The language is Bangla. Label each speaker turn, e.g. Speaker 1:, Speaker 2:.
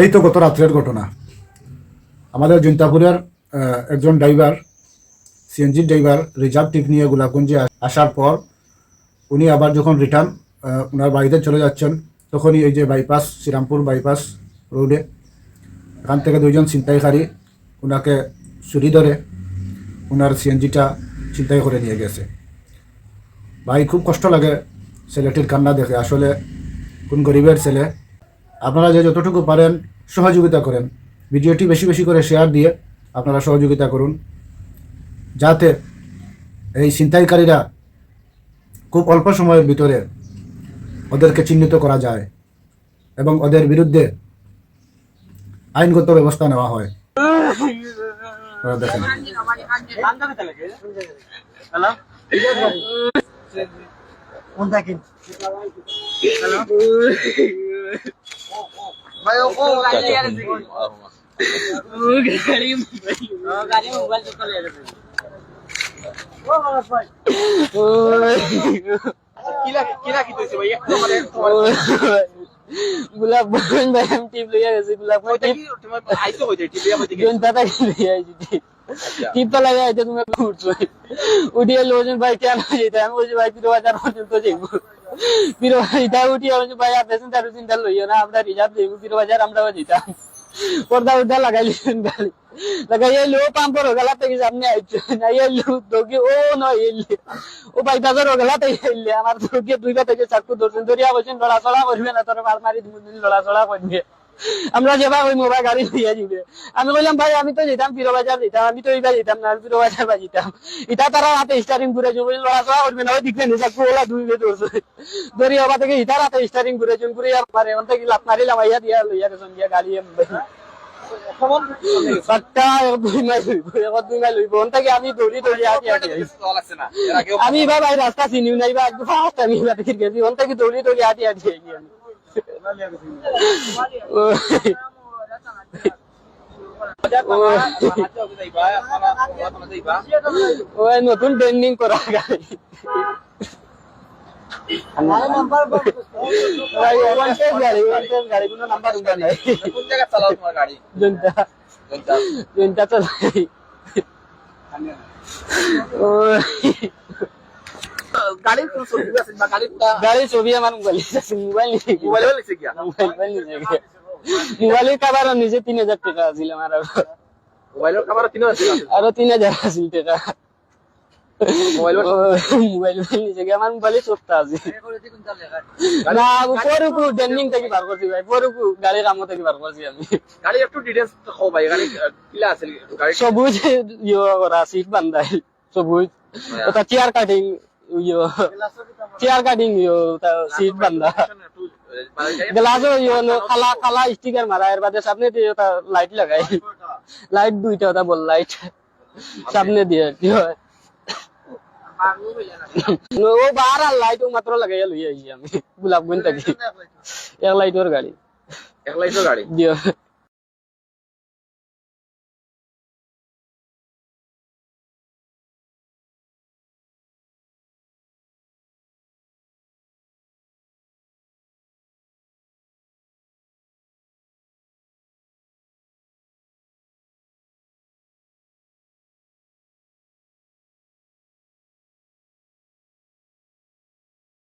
Speaker 1: এই তো গত রাত্রের ঘটনা। আমাদের জৈন্তাপুরের আহ, একজন driver CNG driver reserve trip নিয়ে গোলাপগঞ্জে আসার পর উনি আবার যখন রিটার্ন ওনার বাড়িতে চলে যাচ্ছেন তখনই এই যে বাইপাস শ্রীরামপুর বাইপাস রোডে এখান থেকে দুইজন ছিনতাইকারী ওনাকে চুরি ধরে ওনার সিএনজিটা ছিনতাই করে নিয়ে গেছে। ভাই, খুব কষ্ট লাগে ছেলেটির কান্না দেখে। আসলে কোন গরিবের ছেলে। আপনারা যে যতটুকু পারেন সহযোগিতা করেন। ভিডিওটি বেশি বেশি করে শেয়ার দিয়ে আপনারা সহযোগিতা করুন। যাতে এই ছিনতাইকারীরা খুব অল্প সময়ের ভিতরে ওদেরকে চিহ্নিত করা যায় এবং ওদের বিরুদ্ধে আইনগত ব্যবস্থা নেওয়া হয়। আপনারা দেখেন
Speaker 2: গোলাপ বন ভাই আমি টিপ লইয়া গেছি গোলাপ টিপ জন দাদা লইয়া আইছি টিপ টিপ তো আইতে তুমি উঠছো উঠিয়ে লোজন ভাই কেন যেতে। আমি বলছি, ভাই তিরো হাজার পর্যন্ত যাইব। হাজার উঠিয়ে বলছি ভাই, আর চিন্তা লইও না, আমরা রিজার্ভ যাইব তিরো হাজার আমরাও যেতাম পর্দা উর্দা লাগাইলেন গাড়ি লাগাইয়ে লো পাম্পর গলা থেকে সামনে আইছে। না ইয়ে লো দোগে ও নয় এলে। ও ভাই দাদার গলা থেকে এলে। আমার দোগে দুই কথা থেকে চাকু ধরছেন। ধরিয়া বলছেন, লড়াচড়া করবে না, তোর মার মারি দুদিন লড়াচড়া করবে। আমরা যেবা ওই মোবাইল গাড়ি লইয়া যাবে আমি বললাম ভাই, আমি তো যেতাম পিরো বাজার যেতাম, আমি তো এইবার যেতাম না পিরো বাজার বা যেতাম। এটা তারা হাতে স্টারিং ঘুরে যাব লড়াচড়া করবে না। দিকে নিয়ে চাকু ওলা দুই বে ধরছে। ধরি হবা থেকে ইটার হাতে স্টারিং ঘুরে চুন ঘুরে মারে অন্ত কি লাত মারিলাম আইয়া দিয়া লইয়া গেছেন দিয়া গাড়ি আমি ভাই রাস্তা চিনিও নাই বা ফার্স্ট আমি গেছি দৌড়ি দৌড়ি আটি আটি আমি। ওই নতুন ট্রেন্ডিং করা গাড়ি ভাই ওয়ান টেস গাড়ি ওয়ান টেস গাড়ি কোনো নাম্বার উঠা নাই জনতা জনতা চালাই গাড়ি ছবি আমার মোবাইল আছে মোবাইল মোবাইল মোবাইল নিজে মোবাইলের কাবার নিজে তিন হাজার টাকা আছিল আমার তিন হাজার আছিল? টাকা। মোবাইল মোবাইল নিজে আমার মোবাইলে চোখটা আছে না পরকু ডেন্ডিং থেকে বার করছি ভাই পরকু গাড়ির কামো থেকে বার করছি আমি। সবুজ ইয়ে করা সিট বান্ধাই সবুজ। ওটা চেয়ার কাটিং ইয়ে চেয়ার কাটিং ইয়ে সিট বান্ধা গ্লাসও ইয়ে খালা খালা স্টিকার মারা এর বাদে সামনে দিয়ে ওটা লাইট লাগাই। লাইট দুইটা ওটা বল লাইট সামনে দিয়ে কি হয়। ও বার আর লাইট মাত্র লাগাইয়া লই আমি গোলাপগঞ্জ থাকি। এক লাইটের গাড়ি।
Speaker 3: একলাই তো গাড়ি?
Speaker 2: দিয়ে।